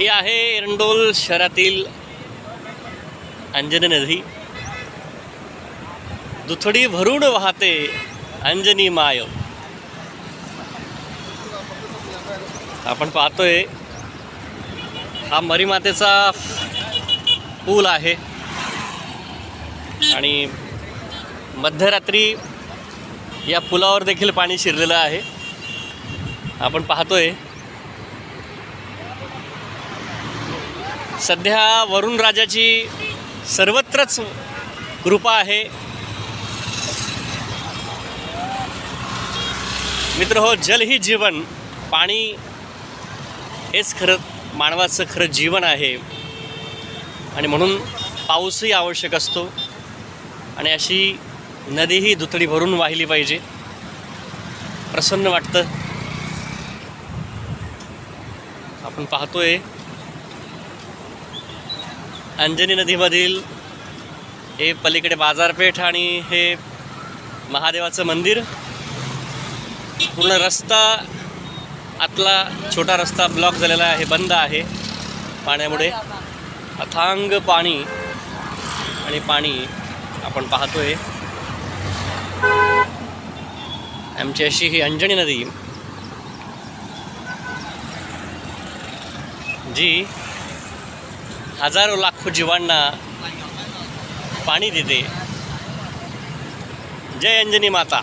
ही आहे एरंडोल शहरातील अंजनी नदी. दुथडी भरून वाहते अंजनी माय. आपण पाहतोय हा मरीमातेचा पूल आहे. आणि मध्यरात्री या पुलावर देखील पाणी शिरलेलं आहे. आपण पाहतोय सध्या वरुण राजाची सर्वत्रच कृपा आहे. मित्र हो जल ही जीवन. पाणी हेच खरं मानवाचं खरं जीवन आहे. आणि म्हणून पाऊसही आवश्यक असतो. आणि अशी नदीही दुथडी भरून वाहिली पाहिजे. प्रसन्न वाटतं. आपण पाहतोय अंजनी नदीमधील हे पलीकडे बाजारपेठ आणि हे महादेवाचं मंदिर. पूर्ण रस्ता आतला छोटा रस्ता ब्लॉक झालेला आहे बंद आहे पाण्यामुळे. अथांग पाणी आणि पाणी आपण पाहतोय. आमची अशी ही अंजनी नदी. जी हजारो लाखो जीवांना पाणी देते. जय अंजनी माता.